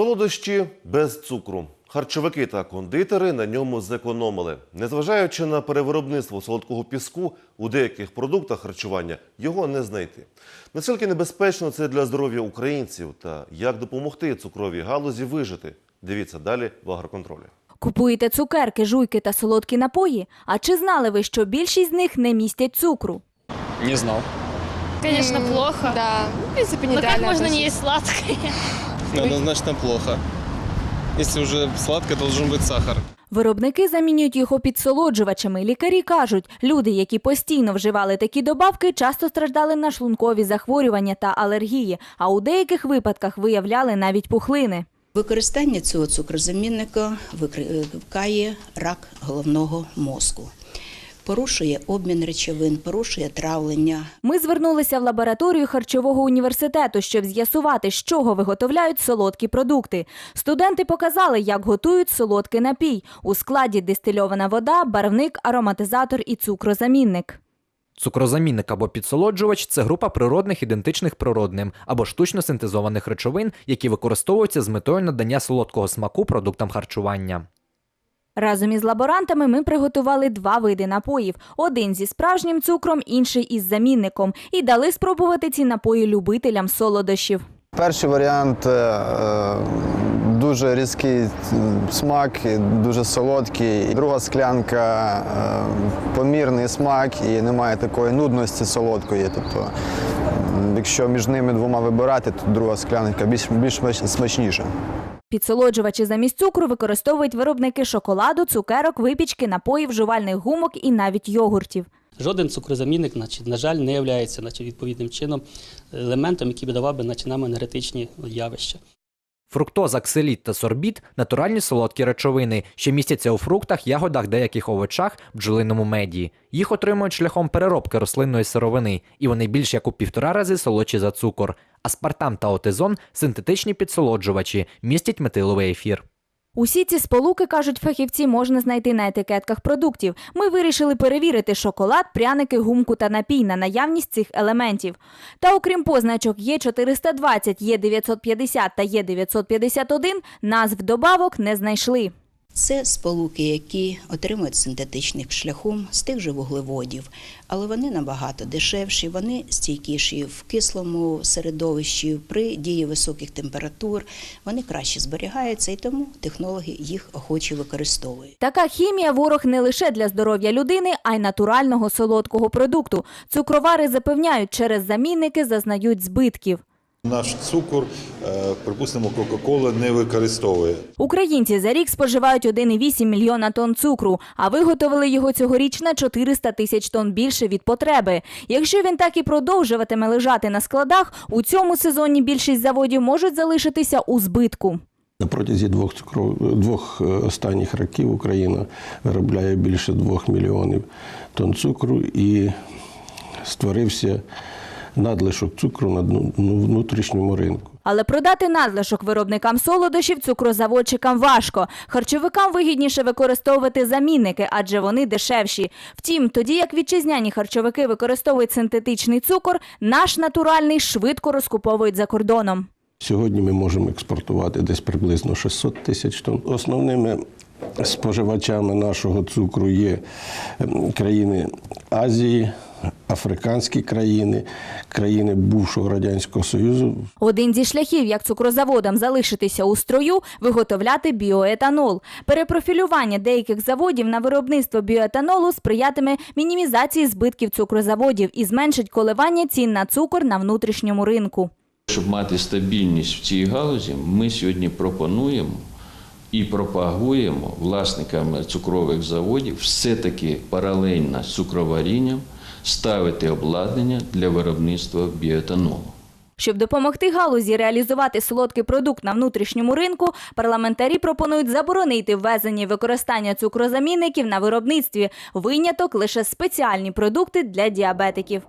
Солодощі без цукру. Харчовики та кондитери на ньому зекономили. Незважаючи на перевиробництво солодкого піску, у деяких продуктах харчування його не знайти. Наскільки небезпечно це для здоров'я українців та як допомогти цукровій галузі вижити? Дивіться далі в агроконтролі. Купуєте цукерки, жуйки та солодкі напої? А чи знали ви, що більшість з них не містять цукру? Не знал. Конечно, плохо. Да, ну, в Но как можно не есть сладкое? Однозначно плохо. Если уже сладко, должен быть сахар. Виробники замінюють його підсолоджувачами. Лікарі кажуть, люди, які постійно вживали такі добавки, часто страждали на шлункові захворювання та алергії, а у деяких випадках виявляли навіть пухлини. Використання цього цукрозамінника викликає рак головного мозку, порушує обмін речовин, порушує травлення, Ми звернулися в лабораторію харчового університету, щоб з'ясувати, з чого виготовляють солодкі продукти. Студенти показали, як готують солодкий напій. У складі дистильована вода, барвник, ароматизатор і цукрозамінник. Цукрозамінник або підсолоджувач це група природних ідентичних природним або штучно синтезованих речовин, які використовуються з метою надання солодкого смаку продуктам харчування. Разом із лаборантами ми приготували два види напоїв: один зі справжнім цукром, інший із замінником, і дали спробувати ці напої любителям солодощів. Перший варіант е, е, дуже різкий смак, дуже солодкий. Друга склянка е, помірний смак і немає такої нудності солодкої. Тобто, якщо між ними двома вибирати, то друга склянка більш, більш смачніша. Підсолоджувачі замість цукру використовують виробники шоколаду, цукерок, випічки, напоїв, жувальних гумок і навіть йогуртів. Жоден цукрозамінник, значить, на жаль, не є відповідним чином елементом, який би давав би значить, нам енергетичні явища. Фруктоза, кселіт та сорбіт натуральні солодкі речовини, що містяться у фруктах, ягодах, деяких овочах, бджолиному меді. Їх отримують шляхом переробки рослинної сировини, і вони більш як у півтора рази солодші за цукор. Аспартам та отизон синтетичні підсолоджувачі, містять метиловий ефір. Усі ці сполуки, кажуть фахівці, можна знайти на етикетках продуктів. Ми вирішили перевірити шоколад, пряники, гумку та напій на наявність цих елементів. Та окрім позначок Є420, Є950 та Є951, назв добавок не знайшли. Це сполуки, які отримують синтетичним шляхом з тих же вуглеводів, але вони набагато дешевші, вони стійкіші в кислому середовищі при дії високих температур, вони краще зберігаються і тому технологи їх охоче використовують. Така хімія ворог не лише для здоров'я людини, а й натурального солодкого продукту. Цукровари запевняють, через замінники зазнають збитків. Наш цукор, е, припустимо, Кока-Кола не використовує. Українці за рік споживають 1,8 мільйона тонн цукру, а виготовили його цьогоріч на 400 тисяч тонн більше від потреби. Якщо він так і продовжуватиме лежати на складах, у цьому сезоні більшість заводів можуть залишитися у збитку. На протязі двох двох е, останніх років Україна виробляє більше двох мільйонів тонн цукру і створився надлишок цукру на ну, внутрішньому ринку. Але продати надлишок виробникам солодощів цукрозаводчикам важко. Харчовикам вигідніше використовувати замінники, адже вони дешевші. Втім, тоді як вітчизняні харчовики використовують синтетичний цукор, наш натуральний швидко розкуповують за кордоном. Сьогодні ми можемо експортувати десь приблизно 600 тисяч тонн. Основними споживачами нашого цукру є ем, країни Азії, африканські країни, країни бувшого Радянського Союзу, Один зі шляхів, як цукрозаводам залишитися у строю, виготовляти біоетанол. Перепрофілювання деяких заводів на виробництво біоетанолу сприятиме мінімізації збитків цукрозаводів і зменшить коливання цін на цукор на внутрішньому ринку. Щоб мати стабільність в цій галузі, ми сьогодні пропонуємо і пропагуємо власникам цукрових заводів все-таки паралельно з цукроварінням ставити обладнання для виробництва біоетанолу. Щоб допомогти галузі реалізувати солодкий продукт на внутрішньому ринку, парламентарі пропонують заборонити ввезення і використання цукрозамінників на виробництві. Виняток лише спеціальні продукти для діабетиків.